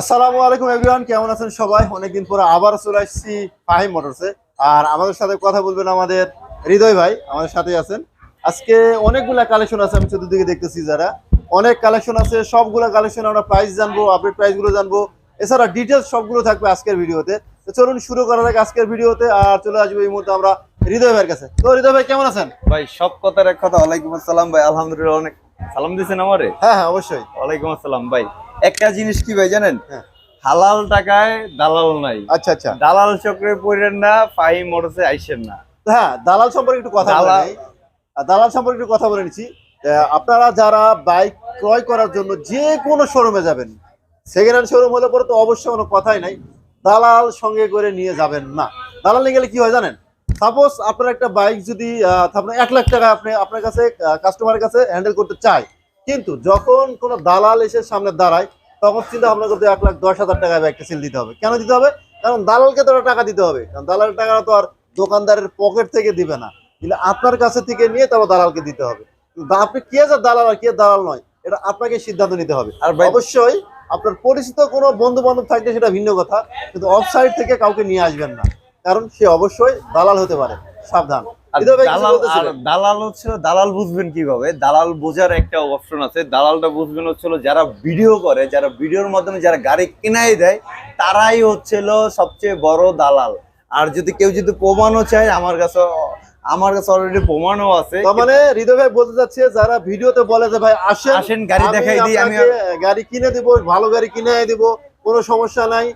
আসসালামু আলাইকুম এভরিওয়ান, কেমন আছেন সবাই? অনেকদিন পরে আবার চলে আসছি ফাহিম মোটরসে আর আমাদের সাথে কথা বলবেন আমাদের হৃদয় ভাই, আমাদের সাথে আছেন। আজকে অনেকগুলা কালেকশন আছে, আমি চতুর্দিকে দেখতেছি যারা। অনেক কালেকশন আছে, সবগুলা কালেকশন আমরা প্রাইস জানব আপডেট প্রাইসগুলো জানব। এছাড়া ডিটেলস সবগুলো থাকবে আজকের ভিডিওতে। তো চলুন শুরু করা যাক আজকের ভিডিওতে, আর চলে আসব এই মুহূর্তে আমরা হৃদয় ভাইয়ের কাছে। তো হৃদয় ভাই, কেমন আছেন? ভাই, সব কথার এক কথা, ওয়ালাইকুম আসসালাম ভাই, আলহামদুলিল্লাহ, অনেক সালাম দিয়েছেন আমারে? হ্যাঁ হ্যাঁ অবশ্যই। ওয়ালাইকুম আসসালাম ভাই। একটা জিনিস কি ভাই জানেন? হ্যাঁ। হালাল টাকায় দালাল নাই। আচ্ছা আচ্ছা। দালাল চক্রে পড়েন না ফাহিম মোটরসে আইসেন না। হ্যাঁ দালাল সম্পর্কে একটু কথা বলে দালাল- সম্পর্কে একটু কথা বলে নিচ্ছি। আপনারা যারা বাইক ক্রয় করার জন্য যে কোনো শোরুমে যাবেন সেকেন্ড হ্যান্ড শোরুম হলে পরে তো অবশ্যই কোনো কথাই নাই। দালাল সঙ্গে করে নিয়ে যাবেন না। দালাল নিয়ে গেলে কি হয় জানেন? সাপোজ আপনার একটা বাইক যদি আপনার এক লাখ টাকা আপনি আপনার কাছে কাস্টমারের কাছে হ্যান্ডেল করতে চায় কিন্তু যখন কোনো দালাল এসে সামনে দাঁড়ায় তখন চিন্তা ভাবনা করতে এক লাখ দশ হাজার টাকায় বাইকটা সেল দিতে হবে। কেন দিতে হবে? কারণ দালালকে তো টাকা দিতে হবে। কারণ দালালের টাকা তো আর দোকানদারের পকেট থেকে দিবে না। কিন্তু আপনার কাছে থেকে নিয়ে তারপর দালালকে দিতে হবে। আপনি কে যে দালাল আর কে দালাল নয় এটা আপনাকে সিদ্ধান্ত নিতে হবে। আর অবশ্যই আপনার পরিচিত কোনো বন্ধু বান্ধব থাকলে সেটা ভিন্ন কথা কিন্তু অফ সাইড থেকে কাউকে নিয়ে আসবেন না। কারণ সে অবশ্যই দালাল হতে পারে। সাবধান। দালাল বলতেছিলেন? দালাল বুঝবেন কীভাবে? দালাল বোঝার একটা অপশন আছে। দালালটা বুঝবেন হচ্ছিল যারা ভিডিও করে যারা ভিডিওর মাধ্যমে যারা গাড়ি কিনাই দেয় তারাই হচ্ছিল সবচেয়ে বড় দালাল। আর যদি কেউ যদি প্রমাণও চায় আমার কাছে আমার কাছে অলরেডি প্রমাণও আছে। মানে হৃদয় ভাই বলতে যাচ্ছে যারা ভিডিওতে বলে যে ভাই আসেন আসেন গাড়ি দেখাই দিই আমি গাড়ি কিনে দিব ভালো গাড়ি কিনে দিব কোনো সমস্যা নাই।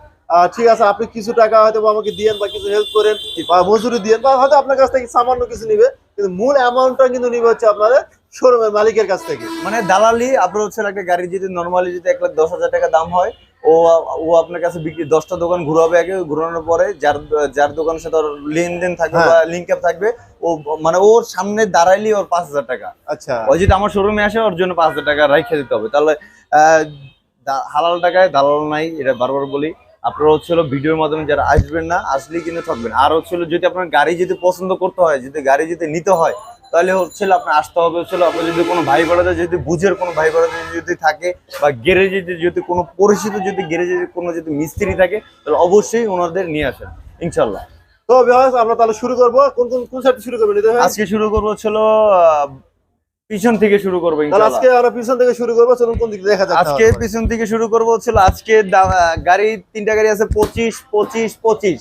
ঠিক আছে আপনি কিছু টাকা হয়তো আমাকে দিয়েন বা কিছু হেল্প করেন বা মজুরি দিয়েন বা হয়তো আপনার কাছ থেকে সামান্য কিছু নিবে কিন্তু মূল অ্যামাউন্টটা কিন্তু নিবে হচ্ছে আপনাদের শোরুমের মালিকের কাছ থেকে। মানে দালালি আপনার হচ্ছে একটা গাড়ি যদি নর্মালি যদি এক লাখ দশ হাজার টাকা দাম হয় ও ও আপনার কাছে বিক্রি দশটা দোকান ঘুরাবে আগে ঘুরানোর পরে যার যার দোকানের সাথে লেনদেন থাকবে হ্যাঁ। বা লিঙ্ক আপ থাকবে ও মানে ওর সামনে দাঁড়াইলে ওর পাঁচ হাজার টাকা। আচ্ছা। ওই যদি আমার শোরুমে আসে ওর জন্য পাঁচ হাজার টাকা রেখে দিতে হবে। তাহলে আহ, হালাল টাকায় দালাল নাই এটা বারবার বলি। আপনারা হচ্ছিল ভিডিওর মাধ্যমে যারা আসবেন না আসলেই কিন্তু থাকবেন আর হচ্ছিল যদি আপনার গাড়ি যদি পছন্দ করতে হয় যদি গাড়ি যদি নিতে হয় তাহলে হচ্ছিল আপনার আসতে হবে হচ্ছিল আপনার যদি কোনো ভাই বড়াদের যদি বুঝের কোনো ভাই বড়াদের যদি থাকে বা গ্যারেজে যদি কোনো পরিচিত যদি গ্যারেজে কোনো যদি মিস্ত্রি থাকে তাহলে অবশ্যই ওনাদের নিয়ে আসেন ইনশাল্লাহ তো আমরা তাহলে শুরু করব। কোন কোন কোন সাইড শুরু করবেন? আজকে শুরু করব হচ্ছিল পিছন থেকে শুরু করব আজকে আমরা পিছন থেকে শুরু করব চলুন কোন দিকে দেখা যাক আজকে পিছন থেকে শুরু করব হচ্ছিল আজকে গাড়ি তিনটা গাড়ি আছে পঁচিশ পঁচিশ পঁচিশ।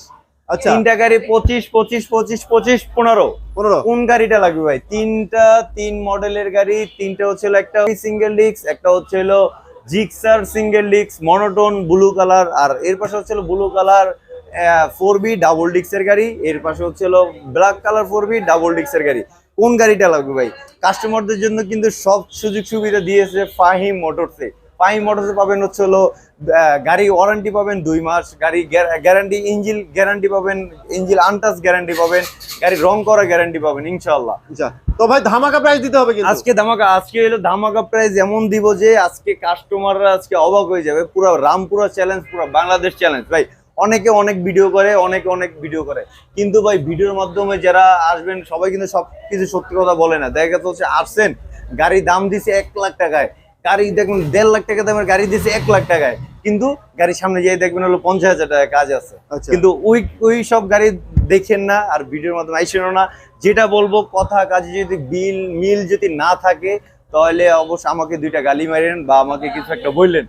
আচ্ছা। তিনটা গাড়ি পঁচিশ পঁচিশ পঁচিশ পঁচিশ পনেরো। পনেরো। কোন গাড়িটা লাগবে ভাই? তিনটা তিন মডেলের গাড়ি তিনটা হচ্ছিল একটা সিঙ্গেল ডিক্স একটা হচ্ছিল জিক্সার সিঙ্গেল ডিক্স মনোটোন ব্লু কালার আর এর পাশে হচ্ছিল blue colour four B double ডিক্সের গাড়ি এর পাশে হচ্ছিল black colour four B double ডিক্সের গাড়ি। কোন গাড়িটা লাগবে ভাই? কাস্টমারদের জন্য কিন্তু সব সুযোগ সুবিধা দিয়েছে ফাহিম মোটরসে ফাহিম মোটরসে পাবেন হচ্ছে হলো গাড়ি ওয়ারেন্টি পাবেন দুই মাস গাড়ি গ্যারান্টি ইঞ্জিল গ্যারান্টি পাবেন ইঞ্জিল আনটাচ গ্যারান্টি পাবেন গাড়ি রং করা গ্যারান্টি পাবেন ইনশাল্লাহ আচ্ছা তো ভাই ধামাকা প্রাইস দিতে হবে কিন্তু। আজকে ধামাকা আজকে হলো ধামাকা প্রাইস এমন দিব যে আজকে কাস্টমাররা আজকে অবাক হয়ে যাবে। পুরো রামপুরা চ্যালেঞ্জ পুরো বাংলাদেশ চ্যালেঞ্জ ভাই অনেকে অনেক ভিডিও করে অনেকে অনেক ভিডিও করে। কিন্তু ভাই ভিডিওর মাধ্যমে যারা আসবেন সবাই কিন্তু সব কিছু সত্যি কথা বলে না। দেখা যাচ্ছে হচ্ছে আসছেন গাড়ি দাম দিছে এক লাখ টাকায়। গাড়ি দেখুন দেড় লাখ টাকা দামের গাড়ি দিছে এক লাখ টাকায়। কিন্তু গাড়ির সামনে যেয়ে দেখবেন হলো পঞ্চাশ হাজার টাকা কাজ আছে। আচ্ছা। কিন্তু ওই ওই সব গাড়ি দেখেন না আর ভিডিওর মাধ্যমে আইসেন না। যেটা বলব কথা কাজে যদি বিল মিল যদি না থাকে তাহলে অবশ্য আমাকে দুইটা গালি মারেন বা আমাকে কিছু একটা বললেন।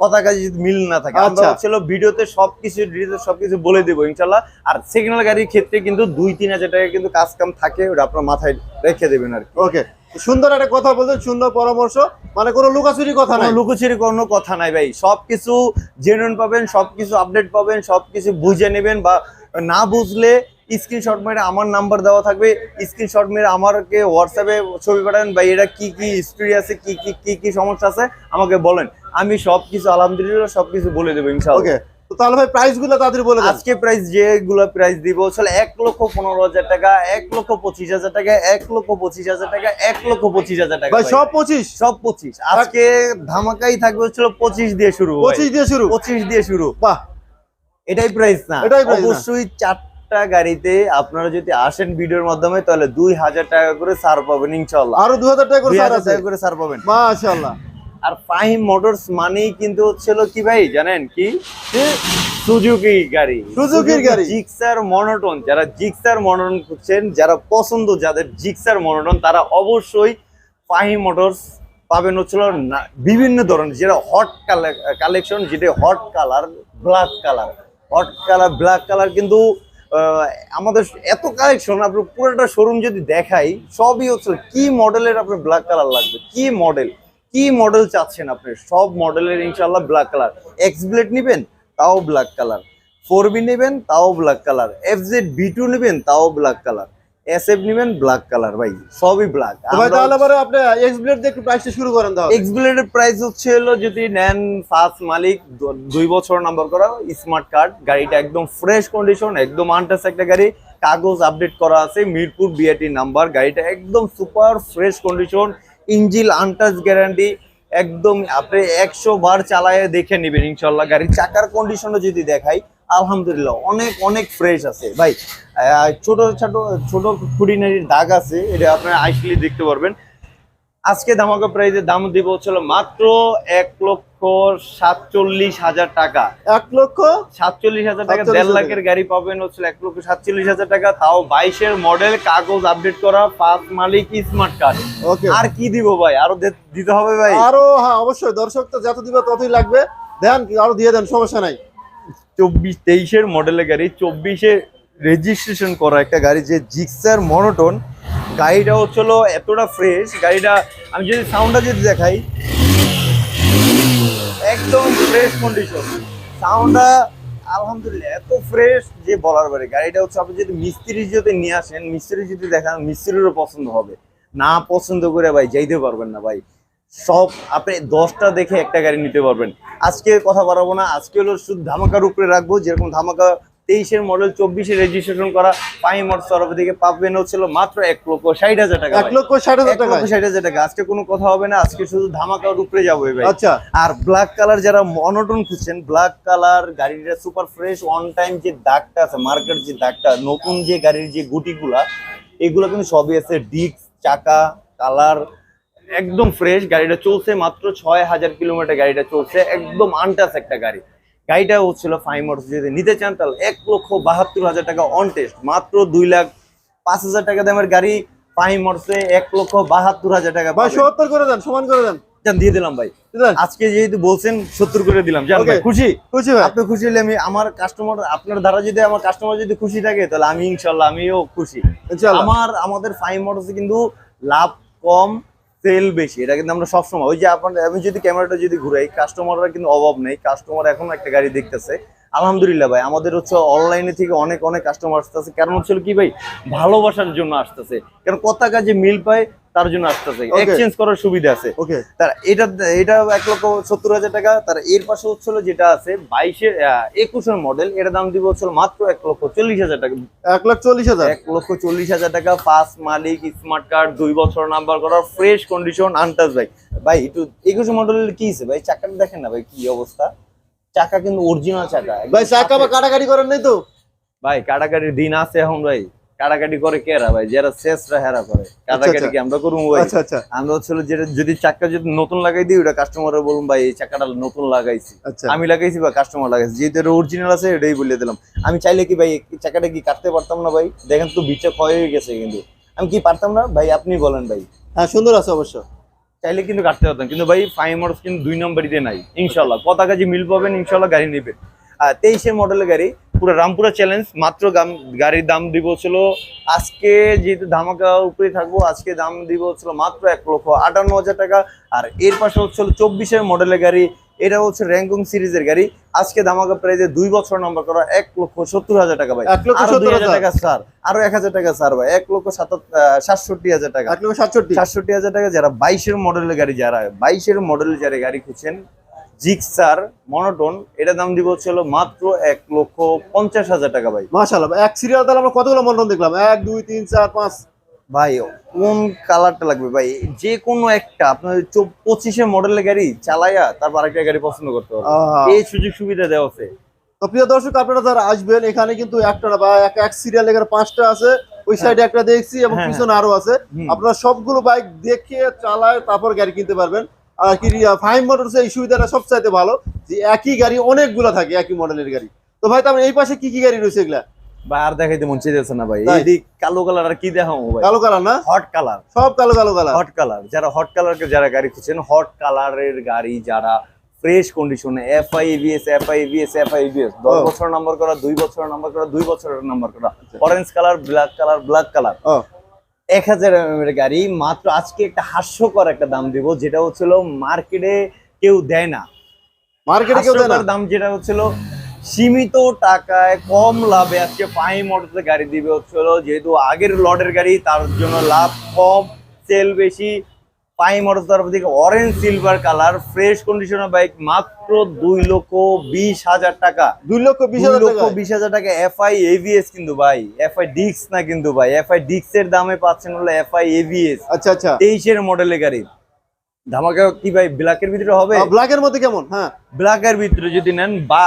কথা কাজে যদি মিল না থাকে। আমরা আচ্ছা। হচ্ছিল ভিডিওতে সবকিছু ডিটেলস সবকিছু বলে দেবো ইনশাল্লাহ। আর সিগন্যাল গাড়ির ক্ষেত্রে কিন্তু দুই তিন হাজার টাকা কিন্তু কাজ কাম থাকে ওটা আপনার মাথায় রেখে দেবেন আর ওকে। সুন্দর একটা কথা বলছেন সুন্দর পরামর্শ। মানে কোনো লুকাচুরি কথা নাই? লুকোচুরি কোনো কথা নাই ভাই। সবকিছু জেনুইন পাবেন সবকিছু আপডেট পাবেন সবকিছু বুঝে নেবেন বা না বুঝলে স্ক্রিনশট মেরে আমার নাম্বার দেওয়া থাকবে। স্ক্রিনশট মেরে আমাকে হোয়াটসঅ্যাপে ছবি পাঠাবেন ভাই এটা কি কি হিস্ট্রি আছে কি কি কি কি সমস্যা আছে? আমাকে বলেন। আমি সবকিছু আলহামদুলিল্লাহ সবকিছু বলে দেবো ইনশাআল্লাহ। ওকে তাহলে ভাই প্রাইসগুলো তাড়াতাড়ি বলে আজকে প্রাইস যেগুলো প্রাইস দিব আসলে এক লক্ষ পনেরো হাজার টাকা এক লক্ষ পঁচিশ হাজার টাকা এক লক্ষ পঁচিশ হাজার টাকা এক লক্ষ পঁচিশ হাজার টাকা ভাই ভাই। সব পঁচিশ? সব পঁচিশ। আজকে ধামাকাই থাকবে হচ্ছিল পঁচিশ দিয়ে শুরু পঁচিশ দিয়ে শুরু? পঁচিশ দিয়ে শুরু। বাহ। এটাই প্রাইস না। এটাই অবশ্যই চারটা গাড়িতে আপনারা যদি আসেন ভিডিওর মাধ্যমে তাহলে দুই হাজার টাকা করে সার পাবেন ইনশাল্লাহ আরও দু হাজার টাকা করে দুই হাজার টাকা করে ছাড় পাবেন। মাশাআল্লাহ। আর ফাহিম মোটরস মানেই কিন্তু হচ্ছিল কি ভাই জানেন কি? সুজুকি গাড়ি। সুজুকির গাড়ি। Gixxer monotone. যারা জিক্সার মনোটন খুঁজছেন যারা পছন্দ যাদের জিক্সার মনোটন তারা অবশ্যই ফাহিম মোটরস পাবেন হচ্ছিল বিভিন্ন ধরনের যেটা হট কালেকশন যেটা hot colour black colour. Hot colour black colour কিন্তু আমাদের এত কালেকশন আপনার পুরোটা শোরুম যদি দেখাই সবই হচ্ছে কি মডেলের আপনার ব্ল্যাক কালার লাগবে কি মডেল? কি মডেল চাচ্ছেন আপনি? সব মডেলের ইনশাল্লাহ ব্ল্যাক কালার এক্স ব্লেড নিবেন তাও ব্ল্যাক কালার ফোর বি নেবেন তাও black colour F Z B two নেবেন তাও ব্ল্যাক কালার এস এফ নেবেন ব্ল্যাক কালার ভাই। সবই ব্ল্যাক ভাই তাহলে পরে আপনি এক্স ব্লেড দিয়ে প্রাইসটা শুরু করেন তাহলে। এক্স ব্লেডের প্রাইস হচ্ছে হলো যদি নেন ফার্স্ট মালিক দুই বছর নাম্বার করা স্মার্ট কার্ড গাড়িটা একদম ফ্রেশ কন্ডিশন একদম আনটাস একটা গাড়ি কাগজ আপডেট করা আছে মিরপুর বিআরটি নাম্বার গাড়িটা একদম super fresh condition engine untouch guarantee একদম আপনি একশো বার চালায় দেখে নেবেন ইনশাল্লাহ গাড়ির চাকার কন্ডিশনও যদি দেখাই, আলহামদুলিল্লাহ, অনেক অনেক ফ্রেশ আছে। ভাই ছোট ছোট ছোট খুঁড়িনারির দাগ আছে, এটা আপনারা আইসলি দেখতে পারবেন। আজকে ধামাকা প্রাইজের দাম দিব হচ্ছিল মাত্র এক লক্ষ সাতচল্লিশ হাজার টাকা। এক লক্ষ সাতচল্লিশ হাজার টাকা 47,000 দেড় লাখের গাড়ি পাবেন হচ্ছিল এক লক্ষ সাতচল্লিশ হাজার টাকা। তাও বাইশের মডেল কাগজ আপডেট করা পাঁচ মালিক স্মার্ট কার্ড আর কি দিব ভাই? আরও দিতে হবে ভাই? আরও হ্যাঁ অবশ্যই। দর্শক তো যত দিবে ততই লাগবে। দেন আরও দিয়ে দেন সমস্যা নাই। চব্বিশ তেইশের মডেলের গাড়ি চব্বিশে রেজিস্ট্রেশন করা একটা গাড়ি যে জিক্সার মনোটন গাড়িটা হচ্ছিল এতটা ফ্রেশ গাড়িটা আমি যদি সাউন্ডটা যদি দেখাই। একদম ফ্রেশ কন্ডিশন সাউন্ডটা আলহামদুলিল্লাহ, এত ফ্রেশ যে বলার বাইরে। গাড়িটা হচ্ছে আপনি যদি মিস্ত্রি যদি নিয়ে আসেন, মিস্ত্রি যদি দেখান, মিস্ত্রিরও পছন্দ হবে। না পছন্দ করে ভাই, যাইতে পারবেন না ভাই। সব আপনি দশটা দেখে একটা গাড়ি নিতে পারবেন। আজকে কথা বাড়াবো না, আজকে হলো শুধু ধামাকার উপরে রাখব, যেরকম ধামাকা তেইশের মডেল চব্বিশে রেজিস্ট্রেশন করা পাই মোটর তরফ থেকে পাবেন হচ্ছিল মাত্র এক লক্ষ ষাট হাজার টাকা এক লক্ষ ষাট হাজার টাকা ষাট হাজার টাকা। আজকে কোনো কথা হবে না আজকে শুধু ধামাকার উপরে যাব ভাই। আচ্ছা। আর ব্ল্যাক কালার যারা মনোটন খুঁজছেন ব্ল্যাক কালার গাড়িটা সুপার ফ্রেশ অন টাইম যে দাগটা আছে মার্কেট যে দাগটা নতুন যে গাড়ির যে গুটিগুলা এগুলো কিন্তু সবই আছে ডিস্ক চাকা কালার একদম ফ্রেশ গাড়িটা চলছে মাত্র ছয় হাজার কিলোমিটার গাড়িটা চলছে একদম আনটাস একটা গাড়ি। গাড়িটা হচ্ছিল ফাইভ মোটরস যদি নিতে চান তাহলে এক লক্ষ বাহাত্তর হাজার টাকা অন টেস্ট মাত্র দুই লাখ পাঁচ হাজার টাকা দামের গাড়ি ফাইভ মোটরসে এক লক্ষ বাহাত্তর হাজার টাকা ভাই। সত্তর করে দেন সমান করে দেন। দিয়ে দিলাম ভাই? আজকে যেহেতু বলছেন সত্তর করে দিলাম. খুশি? খুশি আপনি খুশি হলে আমি আমার কাস্টমার আপনার দ্বারা যদি আমার কাস্টমার যদি খুশি থাকে তাহলে আমি ইনশাল্লাহ আমিও খুশি। আমার আমাদের ফাইভ মোটরসে কিন্তু লাভ কম সেল বেশি, এটা কিন্তু আমরা সবসময়, ওই যে আপনার, আমি যদি ক্যামেরাটা যদি ঘুরাই কাস্টমাররা কিন্তু অভাব নেই কাস্টমার এখন একটা গাড়ি দেখতেছে। আলহামদুলিল্লাহ ভাই, আমাদের হচ্ছে অনলাইনে থেকে অনেক অনেক কাস্টমার আসতেছে। কারণ হচ্ছে কি ভাই, ভালোবাসার জন্য আসতেছে। কারণ কত কাজে মিল পায় তার জন্য আসতেছে. এক্সচেঞ্জ করার সুবিধা আছে। ওকে তার এটা এটা এক লক্ষ সত্তর হাজার টাকা। তার এর পাশে হচ্ছিল যেটা আছে বাইশের একুশের মডেল এর দাম দিব হচ্ছিল মাত্র এক লক্ষ চল্লিশ হাজার টাকা। এক লাখ চল্লিশ হাজার? এক লক্ষ চল্লিশ হাজার টাকা ফার্স্ট মালিক স্মার্ট কার্ড দুই বছর নাম্বার করার ফ্রেশ কন্ডিশন আনটাচ ভাই ভাই একটু একুশ মডেলের কি হয়েছে? ভাই চাকাটা দেখেন না ভাই কি অবস্থা? চাকা কিন্তু অরিজিনাল চাকা ভাই চাকা বা কাটাকাটি করেন নাই তো? ভাই কাটাকাটির দিন আছে এখন ভাই। কাটাকাটি করে কেরা ভাই? যারা শেষরা হেরা করে। কাটাকাটি কি আমরা করব ভাই? আচ্ছা আচ্ছা। আমরা হচ্ছিল যেটা যদি চাকা যদি নতুন লাগাই দিই ওটা কাস্টমারে বলুন ভাই এই চাকাটা নতুন লাগাইছি। আচ্ছা। আমি লাগাইছি বা কাস্টমার লাগাইছি। যেহেতু এটা অরিজিনাল আছে এটাই বলে দিলাম। আমি চাইলে কি ভাই চাকাটা কি কাটতে পারতাম না ভাই? দেখেন তো বিচটা ক্ষয় হয়ে গেছে কিন্তু। আমি কি পারতাম না? ভাই আপনি বলেন ভাই। হ্যাঁ সুন্দর আছে অবশ্য। চাইলে কিন্তু কাটতে পারতাম কিন্তু ভাই ফাইভ মডেলস কিন্তু দুই নম্বরিতে নাই ইনশাল্লাহ পতাকা যে মিল পাবেন ইনশাল্লাহ গাড়ি নেবেন। আর তেইশের মডেলের গাড়ি পুরো রামপুরা চ্যালেঞ্জ মাত্র গাড়ির দাম দিব ছিল আজকে যেহেতু ধামাকা উপরে থাকব আজকে দাম দিব ছিল মাত্র এক লক্ষ আটান্ন হাজার টাকা। আর এর পাশে হচ্ছিল চব্বিশের মডেলের গাড়ি এটা হচ্ছে র্যাঙ্কিং সিরিজের গাড়ি। আজকে ধামাকা প্রাইজে দুই বছর নম্বর করা এক লক্ষ সত্তর হাজার টাকা ভাই। এক লক্ষ সত্তর হাজার টাকা স্যার আরও এক হাজার টাকা স্যার ভাই। এক লক্ষ সাতষট্টি হাজার টাকা। এক লক্ষ সাতষট্টি। সাতষট্টি হাজার টাকা যারা বাইশের মডেলের গাড়ি যারা বাইশের মডেলের যারা গাড়ি খুঁজছেন জিক্সার মনোটন এটা দাম দিব হচ্ছে হলো মাত্র এক লক্ষ পঞ্চাশ হাজার টাকা ভাই। মাশাআল্লাহ এক সিরিয়াল তাহলে আমরা কতগুলো মন্ডন দেখলাম? এক দুই তিন চার পাঁচ। ভাই কোন কালারটা লাগবে ভাই? যে কোনো একটা আপনার পঁচিশের মডেলের গাড়ি চালাইয়া তারপর আরেকটা গাড়ি পছন্দ করতে হবে। এই সুযোগ সুবিধা দেওয়া আছে। তো প্রিয় দর্শক আপনারা যারা আসবেন এখানে কিন্তু একটা না বা এক এক সিরিয়াল এখানে পাঁচটা আছে। ওই সাইডে একটা দেখছি এবং হ্যাঁ, পিছনে আরও আছে। আপনারা সবগুলো বাইক দেখে চালায় তারপর গাড়ি কিনতে পারবেন। কি ফাইভ মোটরস এই সুবিধাটা সবচাইতে ভালো যে একই গাড়ি অনেকগুলো থাকে একই মডেলের গাড়ি। তো ভাই তারপরে এই পাশে কি কি গাড়ি রয়েছে এগুলা? ভাই আর দেখাইতে মন চাইতেছে না ভাই? এইদিক কালো কালার আর কি দেখাবো ভাই? কালো কালার না? হট কালার সব কালো কালো কালার। হট কালার যারা হট কালার যারা গাড়ি খুঁজছেন হট কালারের গাড়ি যারা ফ্রেশ কন্ডিশনে F I ABS F I ABS F I ABS দশ। বছর নাম্বার করা দুই বছর নাম্বার করা দুই বছরের নাম্বার করা। Orange colour black colour black colour এক হাজার এর গাড়ি। মাত্র আজকে একটা হাস্যকর একটা দাম দিব যেটা হচ্ছিল মার্কেটে কেউ দেয় না। মার্কেটে কেউ দেয় না? দাম যেটা হচ্ছিল সীমিত টাকায় কম লাভে আজকে পাই মোটরসে গাড়ি দিবে হচ্ছিল যেহেতু আগের লটের গাড়ি তার জন্য লাভ কম সেল বেশি পাই মোটরস তরফ থেকে অরেঞ্জ সিলভার কালার ফ্রেশ কন্ডিশনের বাইক মাত্র দুই লক্ষ বিশ হাজার টাকা। দুই লক্ষ বিশ হাজার লক্ষ টাকা বিশ হাজার টাকা এফআই এভিএস কিন্তু ভাই। এফআই ডিক্স না কিন্তু ভাই। এফআই ডিক্স এর দামে পাচ্ছেন হলো এফআই এভিএস আচ্ছা আচ্ছা। তেইশের মডেলের গাড়ি। ধামাকা কি ভাই ব্ল্যাকের ভিতরে হবে? ব্ল্যাকের মধ্যে কেমন? হ্যাঁ। ব্ল্যাকের ভিতরে যদি নেন বা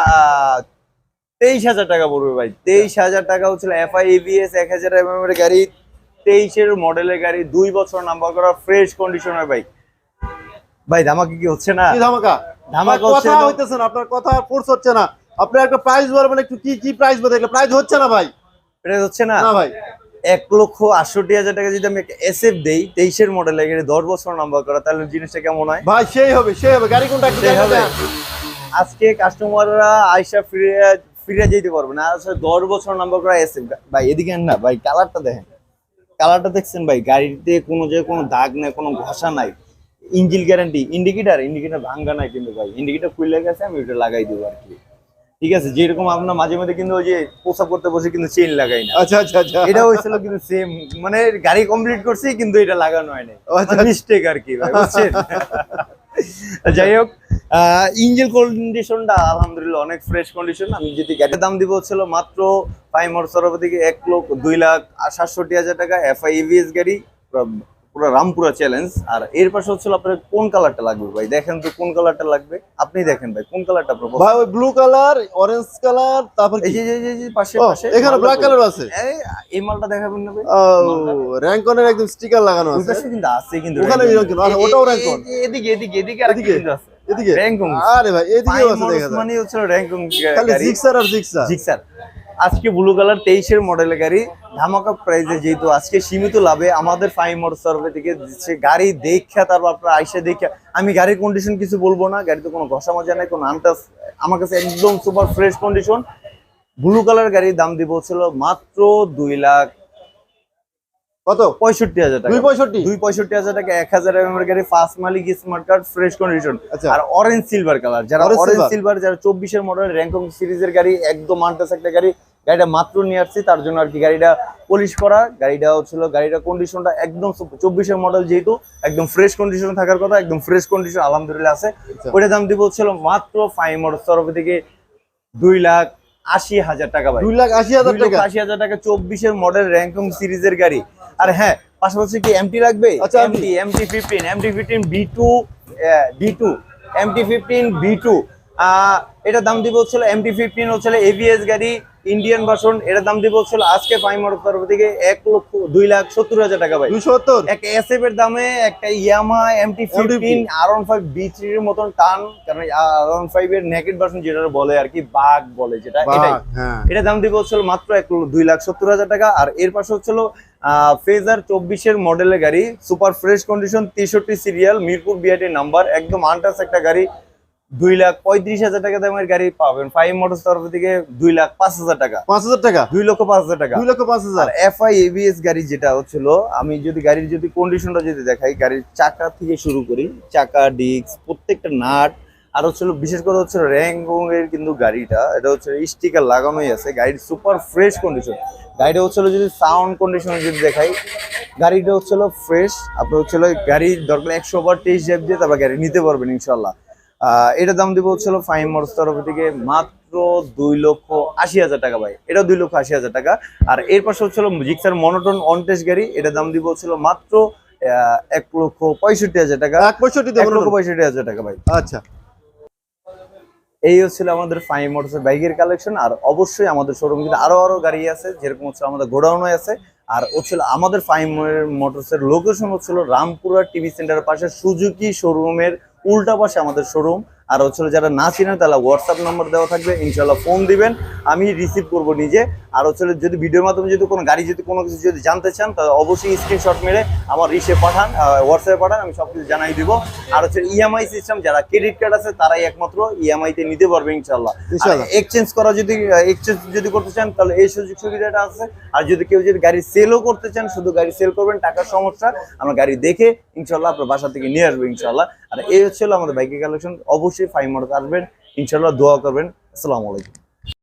তেইশ হাজার টাকা পড়বে ভাই। তেইশ হাজার টাকা হচ্ছিল এফআই এবিএস এক হাজার এমএম এর গাড়ি। তেইশের মডেলের গাড়ি দুই বছর নাম্বার করা ফ্রেশ কন্ডিশনের বাইক ভাই ধামাকা কি হচ্ছে না? ধামাকা? ধামাকা কথা হইতেছে না আপনার কথা ফোর্স হচ্ছে না। আপনার একটা প্রাইস বলবেন একটু কি কি প্রাইস বলতে প্রাইস হচ্ছে না ভাই। এটা হচ্ছে না? না ভাই। এক লক্ষ আটষট্টি হাজার টাকা যদি আমি একটা এসএফ দেই তেইশের গাড়ি দশ বছর নাম্বার করা তাহলে জিনিসটা কেমন হয়? ভাই সেই হবে সেই হবে। গাড়ি কোনটা সেই হবে। আজকে কাস্টমাররা আইসা ফিরে ফিরে যেতে পারবে না। আসলে দশ বছর নাম্বার করা এসে ভাই এদিকে না ভাই কালারটা দেখেন। কালারটা দেখছেন ভাই? গাড়িতে কোনো যে কোনো দাগ নাই কোনো ঘষা নাই। ইঞ্জিল গ্যারান্টি ইন্ডিকেটার ইন্ডিকেটার ভাঙ্গা নাই কিন্তু ভাই। ইন্ডিকেটার খুলে গেছে আমি ওইটা লাগাই দেবো আর কি। ঠিক আছে যেরকম আপনার মাঝে মাঝে কিন্তু ওই যে পোশাক করতে বসে কিন্তু চেন লাগাই না। আচ্ছা আচ্ছা আচ্ছা। এটা হয়েছিল কিন্তু সেম মানে গাড়ি কমপ্লিট করছি কিন্তু এটা লাগানো হয়নি আচ্ছা। মিস্টেক আর কি ভাই বুঝছেন? যাই হোক ইঞ্জিন কন্ডিশনটা আলহামদুলিল্লাহ অনেক ফ্রেশ কন্ডিশন আমি যদি গাড়ির দাম দিব ছিল মাত্র প্রাইমর সরবতিকে এক লক্ষ দুই লাখ সাতষট্টি হাজার টাকা এফআই ইভিএস গাড়ি পুরো- পুরো রামপুরা চ্যালেঞ্জ আর এর পাশে হচ্ছিল আপনার কোন কালারটা লাগবে ভাই? দেখেন তো কোন কালারটা লাগবে। আপনি দেখেন ভাই কোন কালারটা আপনার ভাই ওই ব্লু কালার অরেঞ্জ কালার তারপর এই যে যে- যে পাশে পাশে এখানে ব্ল্যাক কালার আছে। এই, এই মালটা দেখাবেন না ভাই। র্যাঙ্কনের একদম স্টিকার লাগানো আছে। পাশে কিন্তু আছে কিন্তু ওখানে On। আচ্ছা, ওটাও। এ- এদিকে এদিকে এদিকে আর এদিকে? কিন্তু আছে। এদিকে। On। আরে ভাই এদিকেও আছে দেখা যায়। মানে হচ্ছে র্যাঙ্কিং খালি জিক্সার আর জিক্সার জিক্সার আজকে ব্লু কালার তেইশের মডেলের গাড়ি। ধামাকা প্রাইসে যেহেতু আজকে সীমিত লাভে আমাদের ফাইভ মোটর সার্ভে থেকে দিচ্ছে গাড়ি দেখা তারপর আপনার আইসা দেখে আমি গাড়ির কন্ডিশন কিছু বলব না গাড়িতে কোনো ঘষা মজা নাই কোনো আনটাস আমার কাছে একদম super fresh condition blue colour গাড়ির দাম দিব ছিল মাত্র দুই লাখ কত? পঁয়ষট্টি হাজার টাকা। দুই পঁয়ষট্টি? দুই পঁয়ষট্টি হাজার টাকা এক হাজার এম এর গাড়ি ফার্স্ট মালিক স্মার্ট কার্ড ফ্রেশ কন্ডিশন আর অরেঞ্জ সিলভার কালার যারা অরেঞ্জ সিলভার যারা চব্বিশের মডেল র্যাঙ্কং সিরিজের গাড়ি একদম আনটাস একটা গাড়ি। গাড়িটা মাত্র নিয়ে আসছি তার জন্য আর কি গাড়িটা পলিশ করা। গাড়িটা হচ্ছিল গাড়িটা কন্ডিশনটা একদম চব্বিশের মডেল যেহেতু একদম ফ্রেশ কন্ডিশন থাকার কথা একদম ফ্রেশ কন্ডিশন আলহামদুলিল্লাহ আছে। আচ্ছা। ওইটা দাম দিব হচ্ছিল মাত্র ফাইভ মডেল তরফ থেকে দুই লাখ আশি হাজার টাকা দুই লাখ আশি হাজার টাকা? আশি হাজার টাকা চব্বিশের মডেল র্যাঙ্কং সিরিজের গাড়ি। আর হ্যাঁ পাশাপাশি কি এমটি লাগবে? আচ্ছা, MT MT fifteen MT fifteen V two V two MT fifteen V two এটার দাম দিব হচ্ছিল এমটি ফিফটিন হচ্ছিল এভিএস গাড়ি ইন্ডিয়ান ভার্সন এটার দাম দিব হচ্ছিল আজকে ফাইমার তরফ থেকে এক লক্ষ দুই লাখ সত্তর হাজার টাকা ভাই। সত্তর? একটা এসএফ এর দামে একটা Yamaha MT fifteen R one five V থ্রির মতন টান কারণ আর ওয়ান ফাইভ এর নেকেট ভার্সন যেটা বলে আর কি বাঘ বলে যেটা এটাই। হ্যাঁ। এটা দাম দিব হচ্ছিল মাত্র এক দুই লাখ সত্তর হাজার টাকা আর এর পাশে হচ্ছিল ফেজার চব্বিশের মডেলের গাড়ি সুপার ফ্রেশ কন্ডিশন তেষট্টি সিরিয়াল মিরপুর বিআইটি নাম্বার একদম আনটাস একটা গাড়ি দুই লাখ পঁয়ত্রিশ হাজার টাকা দামের গাড়ি পাবেন ফাইভ মোটরস তরফ থেকে দুই লাখ পাঁচ হাজার টাকা। পাঁচ হাজার টাকা? দুই লক্ষ পাঁচ হাজার টাকা। দুই লক্ষ পাঁচ হাজার। আর এফআই এবিএস গাড়ি যেটা হচ্ছিল আমি যদি গাড়ির যদি কন্ডিশনটা যদি দেখাই গাড়ির চাকা থেকে শুরু করি চাকা ডিস্ক প্রত্যেকটা নাট আর হচ্ছিল বিশেষ করে হচ্ছে র্যাঙ্গং এর কিন্তু গাড়িটা এটা হচ্ছে স্টিকার লাগানোই আছে গাড়ির সুপার ফ্রেশ কন্ডিশন গাড়িটা হচ্ছিল যদি সাউন্ড কন্ডিশন যদি দেখাই গাড়িটা হচ্ছিল ফ্রেশ আপনার হচ্ছিল গাড়ির দরকার একশো বার টেস্ট ড্রাইভ দিয়ে তারপর গাড়ি নিতে পারবেন ইনশাল্লাহ আহ, এটার দাম দিব হচ্ছিল ফাইভ মোটরস তরফ থেকে মাত্র দুই লক্ষ আশি হাজার টাকা ভাই। এটা দুই লক্ষ আশি হাজার টাকা। আর এর পাশে হচ্ছিল জিক্সার মনোটন অনটেস গাড়ি এটার দাম দিব হচ্ছিল মাত্র এক লক্ষ পঁয়ষট্টি হাজার টাকা। এক পঁয়ষট্টি লক্ষ পঁয়ষট্টি হাজার টাকা ভাই। আচ্ছা। এই হচ্ছিল আমাদের ফাইভ মোটরসের বাইকের কালেকশন আর অবশ্যই আমাদের শোরুম কিন্তু আরও আরও গাড়ি আছে যেরকম হচ্ছে আমাদের গোডাউনে আছে। আর হচ্ছিল আমাদের ফাইভ মোটরসের লোকেশন হচ্ছিল রামপুরা টিভি সেন্টারের পাশে সুজুকি শোরুমের উল্টা পাশে আমাদের শোরুম আর হচ্ছে যারা না চিনেন, তাহলে হোয়াটসঅ্যাপ নাম্বার দেওয়া থাকবে। ইনশাল্লাহ ফোন দিবেন। আমি রিসিভ করব নিজে। আর হচ্ছে যদি ভিডিওর মাধ্যমে যদি কোনো গাড়ি যদি কোনো কিছু যদি জানতে চান তাহলে অবশ্যই স্ক্রিনশট মেরে আমার রিসে পাঠান হোয়াটসঅ্যাপে পাঠান আমি সব কিছু জানাই দিব। আর হচ্ছে ইএমআই সিস্টেম যারা ক্রেডিট কার্ড আছে তারাই একমাত্র ইএমআই তে নিতে পারবে ইনশাল্লাহ। এক্সচেঞ্জ করা যদি এক্সচেঞ্জ যদি করতে চান তাহলে এই সুযোগ সুবিধাটা আছে। আর যদি কেউ যদি গাড়ি সেলও করতে চান শুধু গাড়ি সেল করবেন টাকার সমস্যা আমরা গাড়ি দেখে ইনশাল্লাহ আপনার বাসা থেকে নিয়ে আসব ইনশাল্লাহ আর এই হচ্ছে আমাদের বাইকের কালেকশন অবশ্যই ফাইভ মডেল আসবেন ইনশাল্লাহ দোয়া করবেন। আসসালামু আলাইকুম।